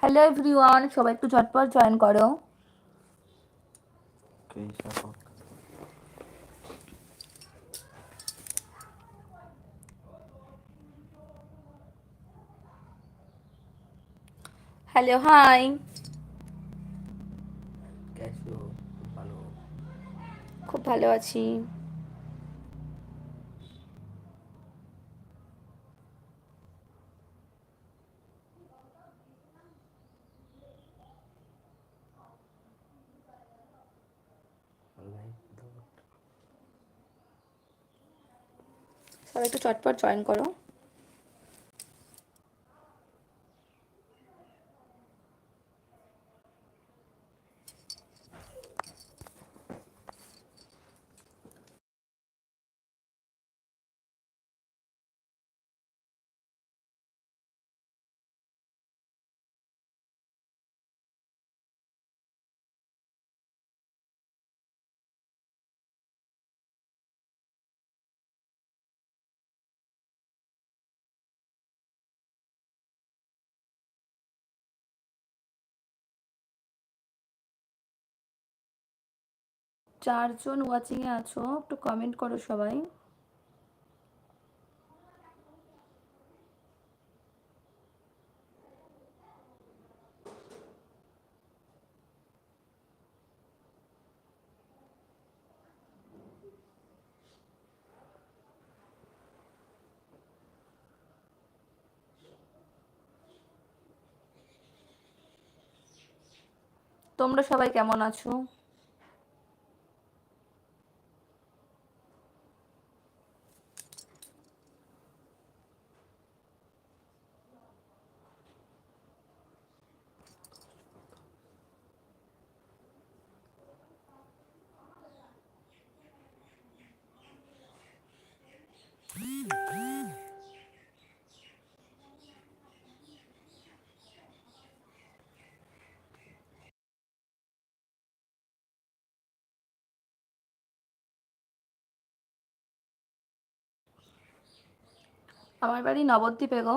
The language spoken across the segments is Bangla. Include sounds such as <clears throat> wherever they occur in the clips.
হ্যালো এভরিওয়ান সবাই একটু ঝটপট জয়েন করো। হ্যালো হাই খুব ভালো আছি। সবাই একটু চটপট জয়েন করো। চারজন ওয়াচিংয়ে আছো একটু কমেন্ট করো সবাই। তোমরা সবাই কেমন আছো? আমার বাড়ি নবদ্বীপে গো।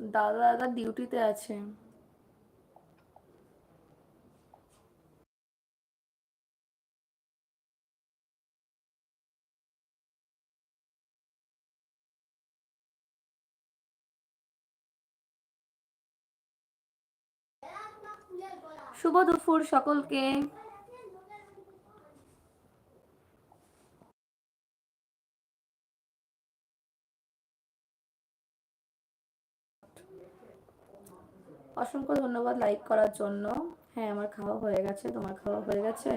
দাদা দাদা ডিউটিতে আছে। শুভ দুপুর সকলকে। অসংখ্য ধন্যবাদ লাইক করার জন্য। হ্যাঁ আমার খাওয়া হয়ে গেছে। তোমার খাওয়া হয়ে গেছে?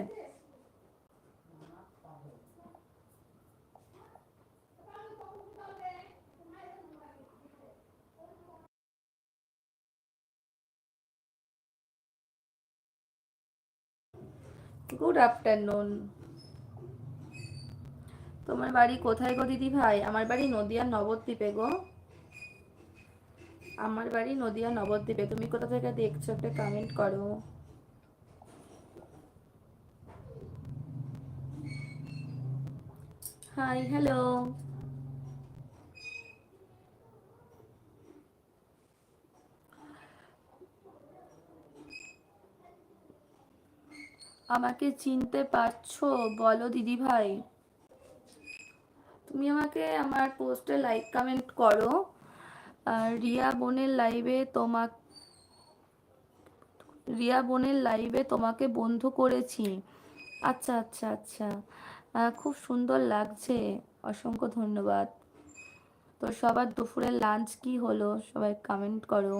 গুড আফটারনুন তোমার বাড়ি কোথায় গো দিদি ভাই? আমার বাড়ি নদিয়ার নবদ্বীপে গো। আমার বাড়ি নদিয়া নবদ্বীপে। তুমি কোথা থেকে দেখছ একটা কমেন্ট করো। হাই হ্যালো আমাকে চিনতে পারছ? বলো দিদি ভাই। তুমি আমাকে আমার পোস্টে লাইক কমেন্ট করো। রিয়া বোনের লাইভে তোমাক রিয়া বোনের লাইভে তোমাকে বন্ধু করেছি। আচ্ছা আচ্ছা আচ্ছা। খুব সুন্দর লাগছে। অসংখ্য ধন্যবাদ। তো সবার দুপুরের লাঞ্চ কি হলো? সবাই কমেন্ট করো।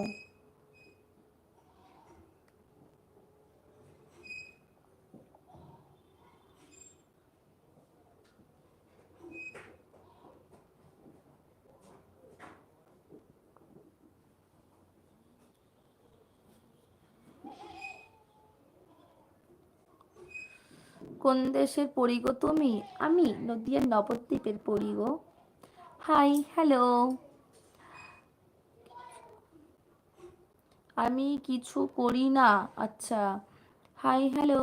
কোন দেশের পড়ি গো তুমি? আমি নদিয়ার নবদ্বীপের পড়ি গো। হাই হ্যালো আমি কিছু করি না আচ্ছা। হাই হ্যালো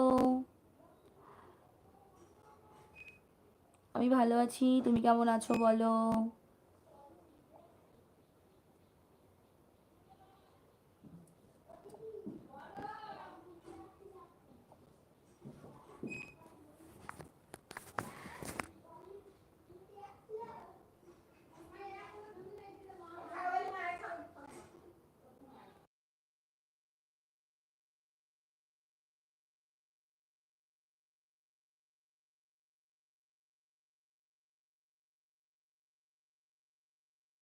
আমি ভালো আছি, তুমি কেমন আছো বলো?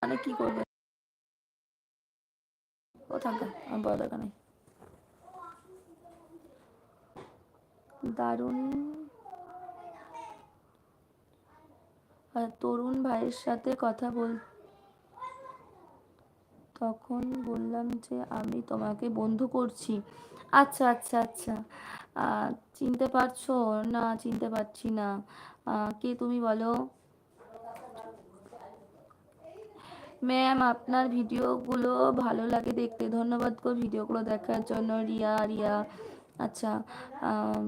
মানে কি করবে? ও থাকা আমার বড় দরকার দারুণ। তরুণ ভাইয়ের সাথে কথা বল তখন বললাম যে, আমি তোমাকে বন্ধু করছি। আচ্ছা আচ্ছা আচ্ছা। চিনতে পারছ? না, চিনতে পারছি না। কে তুমি বলো? ম্যাম আপনার ভিডিওগুলো ভালো লাগে দেখতে ধন্যবাদ গো ভিডিওগুলো দেখার জন্য রিয়া রিয়া আচ্ছা আম,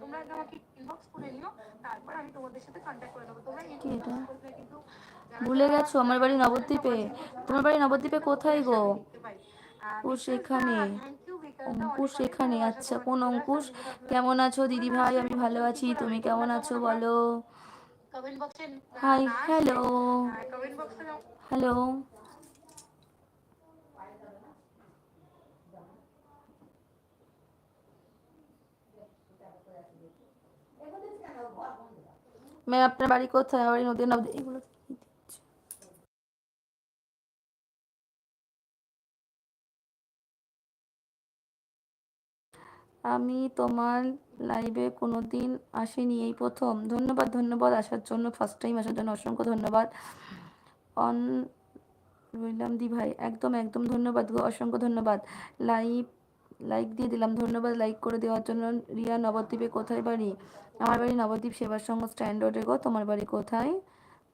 তোমরা আমাকে ইনবক্স করে নিও তারপর আমি তোমাদের সাথে কন্ট্যাক্ট করে নেব তোমরা কি এটা করলে কিন্তু ভুলে গেছো আমার বাড়ি নবদ্বীপে তোমার বাড়ি নবদ্বীপে কোথায় গো ও সেখানে অঙ্কুশ সেখানে আচ্ছা কোন অঙ্কুশ? কেমন আছো দিদি ভাই? আমি ভালো আছি। তুমি কেমন আছো বলো? হাই হ্যালো হ্যালো ম্যাম আপনার বাড়ি কোথায়? আমার বাড়ি নদী নদী এগুলো আমি তোমার লাইভে কোনো দিন আসিনি এই প্রথম। ধন্যবাদ ধন্যবাদ আসার জন্য ফার্স্ট টাইম আসার জন্য অসংখ্য ধন্যবাদ। অন রইলাম দি ভাই, একদম একদম ধন্যবাদ গো, অসংখ্য ধন্যবাদ। লাইভ লাইক দিয়ে দিলাম, ধন্যবাদ লাইক করে দেওয়ার জন্য। রিয়া, নবদ্বীপে কোথায় বাড়ি? আমার বাড়ি নবদ্বীপ সেবার সঙ্গ স্ট্যান্ড রোডে গো, তোমার বাড়ি কোথায়?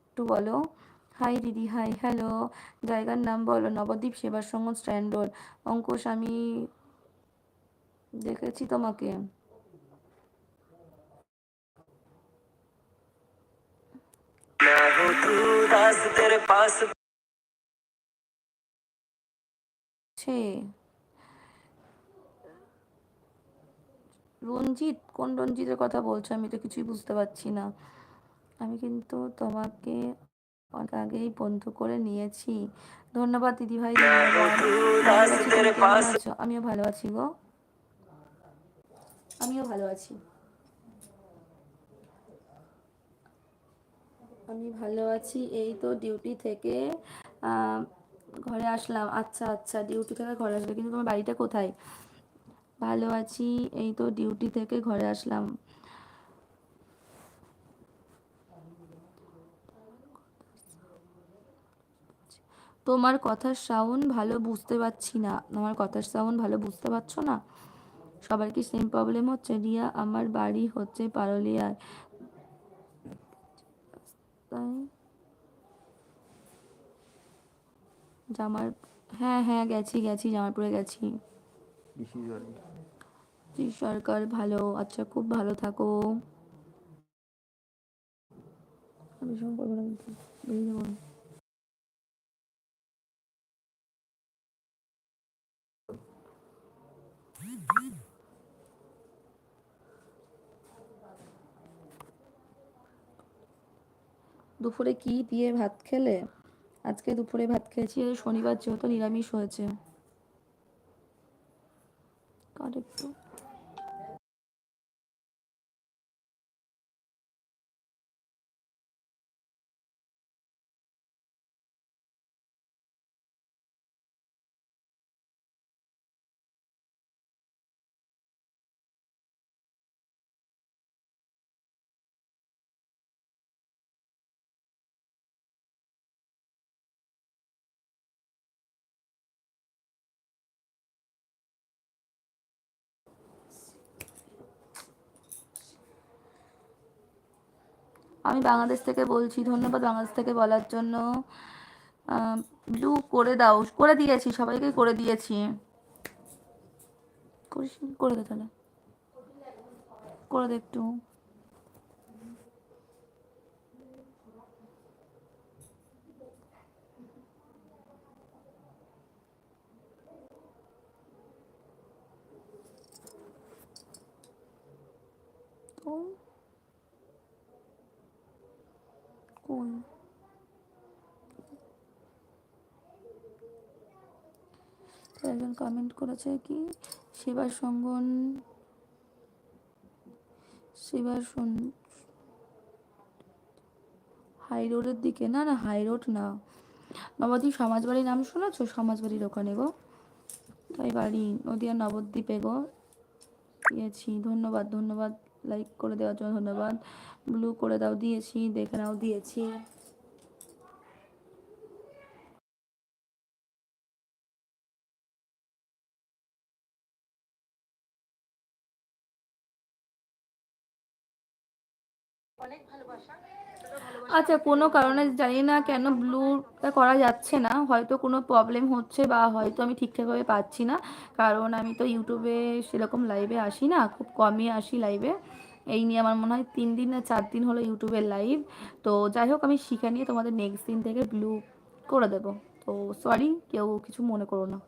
একটু বলো। হাই দিদি হাই হ্যালো জায়গার নাম বলো, নবদ্বীপ সেবার সঙ্গ স্ট্যান্ড রোড অঙ্কুশ, আমি দেখেছি তোমাকে। রঞ্জিত কোন রঞ্জিতের কথা বলছো? আমি তো কিছুই বুঝতে পারছি না। আমি কিন্তু তোমাকে অনেক আগেই বন্ধ করে নিয়েছি। ধন্যবাদ দিদি ভাই আমিও ভালো আছি গো। আমিও ভালো আছি। আমি ভালো আছি, এই তো ডিউটি থেকে ঘরে আসলাম। আচ্ছা আচ্ছা ডিউটি থেকে ঘরে আসলে কিন্তু তোমার বাড়িটা কোথায়? ভালো আছি, এই তো ডিউটি থেকে ঘরে আসলাম। তোমার কথার সাউন্ড ভালো বুঝতে পারছি না। আমার কথার সাউন্ড ভালো বুঝতে পারছ না? সবার কি সেম প্রবলেম হচ্ছে। রিয়া আমার বাড়ি হচ্ছে পারলিয়ায়। তাই? জামার হ্যাঁ হ্যাঁ গেছি গেছি জামারপুরে গেছি। জি সরকার ভালো। আচ্ছা খুব ভালো থাকো। আমি সঙ্গ করব না কিন্তু বেরিয়ে যাব আমি। দুপুরে কি দিয়ে ভাত খেলে? আজকে দুপুরে ভাত খেয়েছি শনিবার যেহেতু নিরামিষ হয়েছে। আমি বাংলাদেশ থেকে বলছি, ধন্যবাদ বাংলাদেশ থেকে বলার জন্য। ব্লু করে দাও, করে দিয়েছি সবাইকে করে দিয়েছি। করে দে তাহলে। করে দে একটু তো কোন তো একজন কমেন্ট করেছে কি, শিবার সঙ্গন সন হাই রোডের দিকে, না না হাই রোড না। নবদ্বীপ সমাজবাড়ির নাম শুনেছো? সমাজবাড়ির ওখানে গো। তাই বাড়ি, নদিয়া নবদ্বীপে গো। দিয়েছি, ধন্যবাদ ধন্যবাদ। লাইক করে দেওয়ার জন্য ধন্যবাদ। ব্লু করে দাও, দিয়েছি, দেখে নাও, দিয়েছি। আচ্ছা কোনো কারণে জানি না কেন ব্লুটা করা যাচ্ছে না। হয়তো কোনো প্রবলেম হচ্ছে বা হয়তো আমি ঠিকঠাকভাবে পাচ্ছি না। কারণ আমি তো ইউটিউবে সেরকম লাইভে আসি না, খুব কমই আসি লাইভে এই নিয়ে আমার মনে হয় তিন দিন না চার দিন হলো ইউটিউবের লাইভ তো যাই হোক, আমি শিখে নিয়ে তোমাদের নেক্সট দিন থেকে ব্লু করে দেবো। তো সরি কেউ কিছু মনে করো না।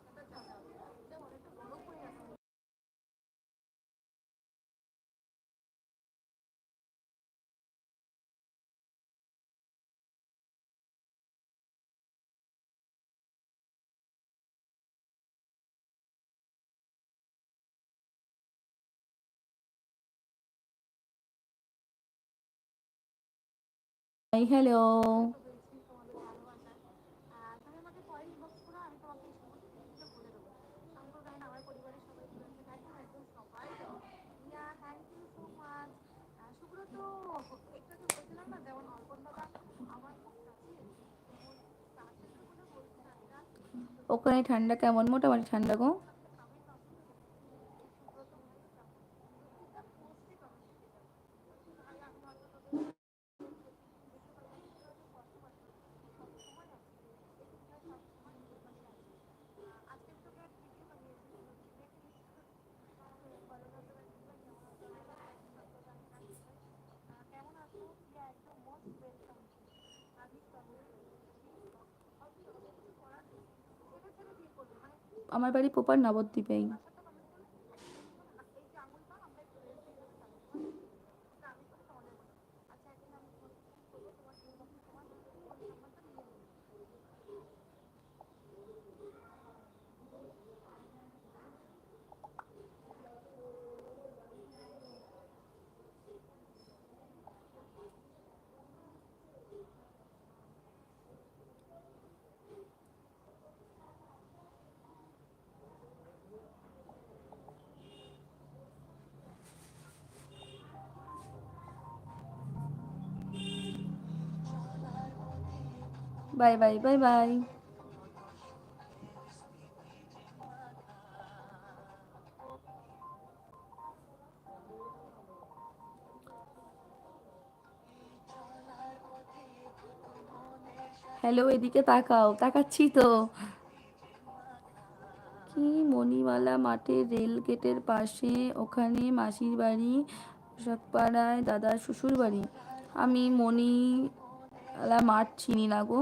না এটা ওখানে ঠান্ডা কেমন? মোটামুটি ঠান্ডা গো কেমন আছো ইয়া একদম মোস্ট ওয়েলকাম আমি ছেড়ে ছেড়ে বিয়ে করবে মানে আমার বাড়ি পোপার নবদ্বীপেই। Bye bye bye bye. Hello এদিকে তাকাও। তাকাচ্ছি তো। কি মণিমালা মাঠের রেল গেটের পাশে? ওখানে মাসির বাড়ি পাড়ায় দাদার শ্বশুর বাড়ি আমি মণিমালা মাঠ চিনি না গো।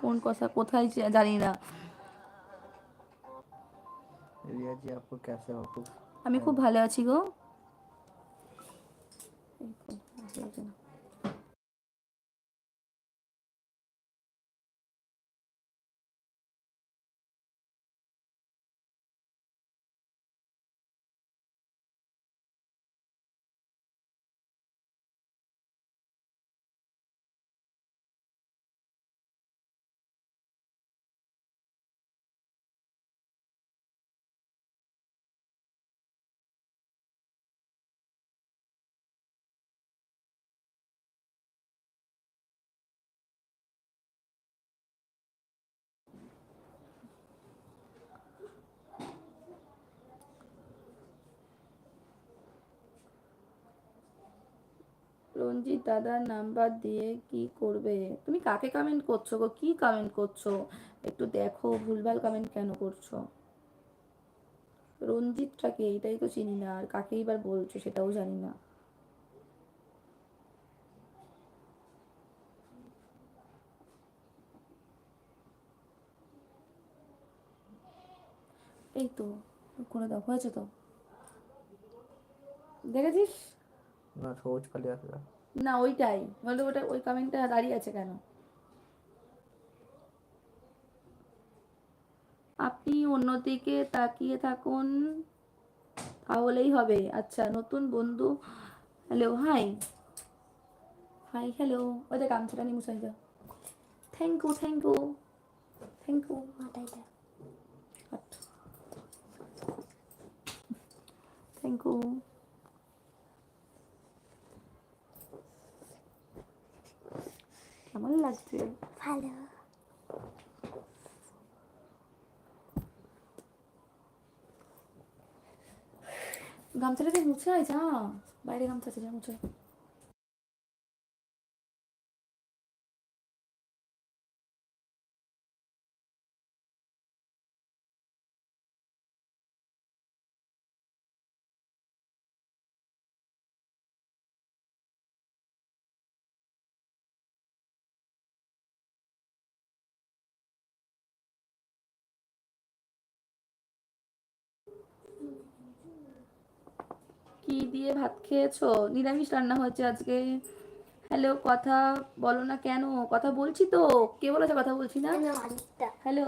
কোন কথা কোথায় জানি না। রিয়াজি আপু কেমন আপু? আমি খুব ভালো আছি গো। রঞ্জিত দাদার নাম্বার দিয়ে কি করবে? তুমি কাকে কমেন্ট করছ গো? কি কমেন্ট করছ? একটু দেখো, ভুলভাল কমেন্ট কেন করছ? রঞ্জিতটাকে এটাই তো চিনি না। আর কাকেই এবার বলছো সেটাও জানি না। এই তো, করে দাও, হয়েছে তো। দেখেছিস? না, সবুজ খালি আসবে না ওইটাই। বলে ওটা ওই কমেন্টটা দাঁড়িয়ে আছে কেন? আপনি অন্যদিকে তাকিয়ে থাকুন তাহলেই হবে। আচ্ছা নতুন বন্ধু। হ্যালো হাই হাই হ্যালো ওই দেখ গামছাটা নিয়ে দাও thank you thank you thank you thank you কেমন লাগছে? ভালো। গামছাটা দিয়ে মুছে আয় যা। বাইরে গামছা আছে যা মুছে। দিয়ে ভাত খেয়েছো? নিরামিষ রান্না হয়েছে আজকে। হ্যালো কথা বলো না কেন? কথা বলছি তো। কে বলেছে কথা বলছি না? হ্যালো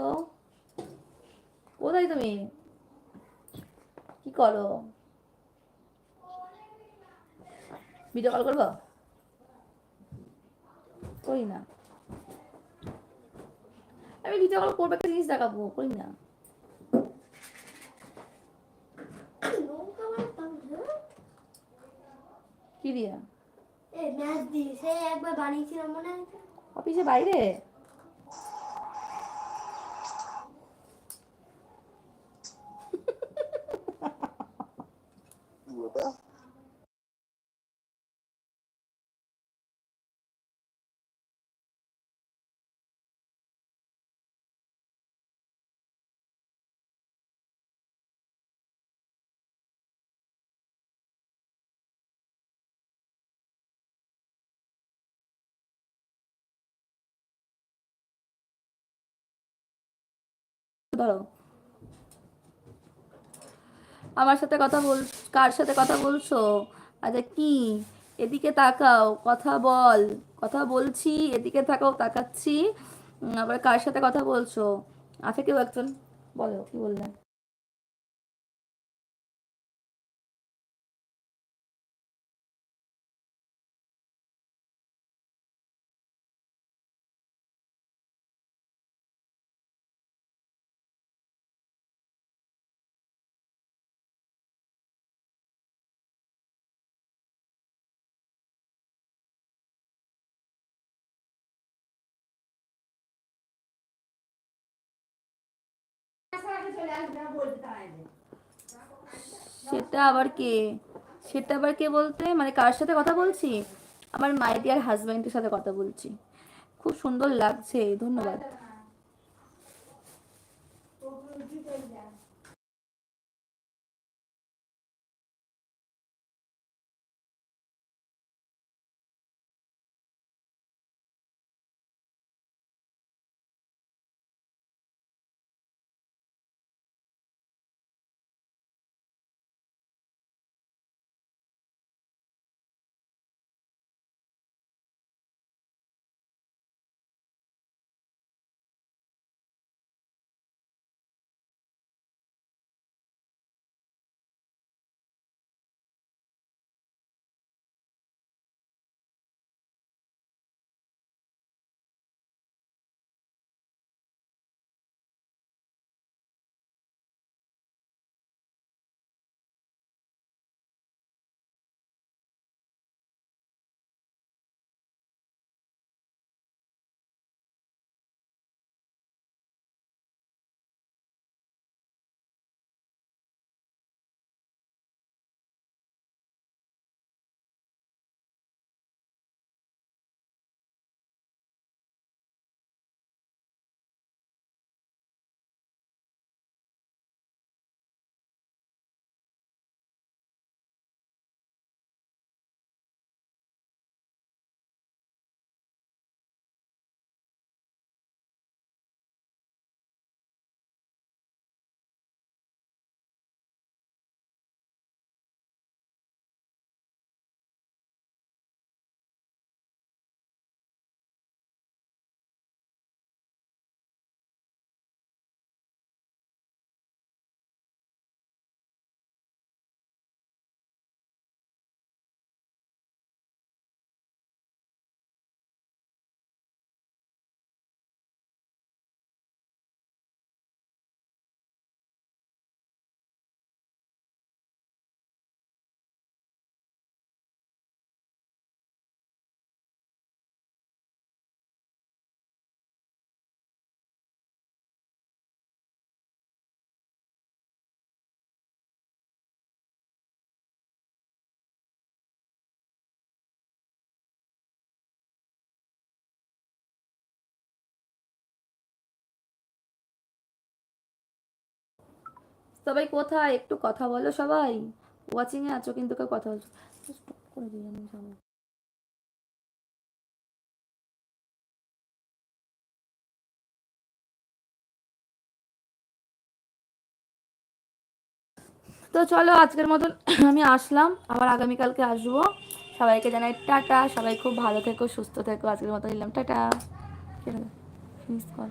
কোথায় তুমি? কি করো? ভিডিও কল করব? করি না। আমি ভিডিও কল করব একটা জিনিস দেখাবো করি না। কি রিয়া এ ম্যাচ দিয়ে। সে একবার বানিয়েছিলাম মনে আছে? অফিসে বাইরে? ধরো। আমার সাথে কথা বল, কার সাথে কথা বলছো? আচ্ছা কি? এদিকে তাকাও, কথা বল। কথা বলছি, এদিকে থাকাও তাকাচ্ছি। আবার কার সাথে কথা বলছো? আছে কেউ একজন? বলো, কি বললে? সেটা আবার কে? সেটা আবার কে বলতে? মানে কার সাথে কথা বলছি? আমার মাই ডিয়ার হাজব্যান্ডের সাথে কথা বলছি। খুব সুন্দর লাগছে, ধন্যবাদ। সবাই কোথায়? একটু কথা বলো সবাই। ওয়াচিং এ আছো কিন্তু কেউ কথা বলছো করে দিই আমি। তো চলো আজকের মতন <clears throat> আমি আসলাম। আবার আগামীকালকে আসব। সবাইকে জানাই টাটা। সবাই খুব ভালো থেকো, সুস্থ থেকো। আজকের মতো নিলাম টাটা। ফিনিশ কর